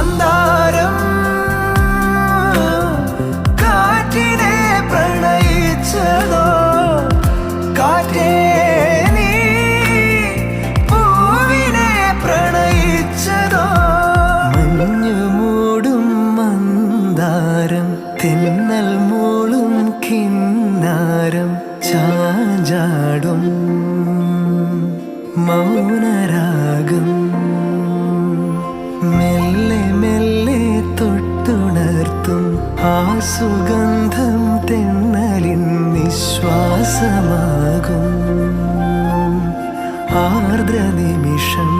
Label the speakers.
Speaker 1: മന്ദാരം പ്രണയിച്ചതോ? പ്രണയിച്ചതോ? മഞ്ഞു മൂടും മന്ദാരം തിന്നൽ കിന്നാരം ചാഞ്ചാടും മൗനരാഗം ആ സുഗന്ധം തെന്നലിൻ നിശ്വാസമാകും. ആർദ്ര നിമിഷം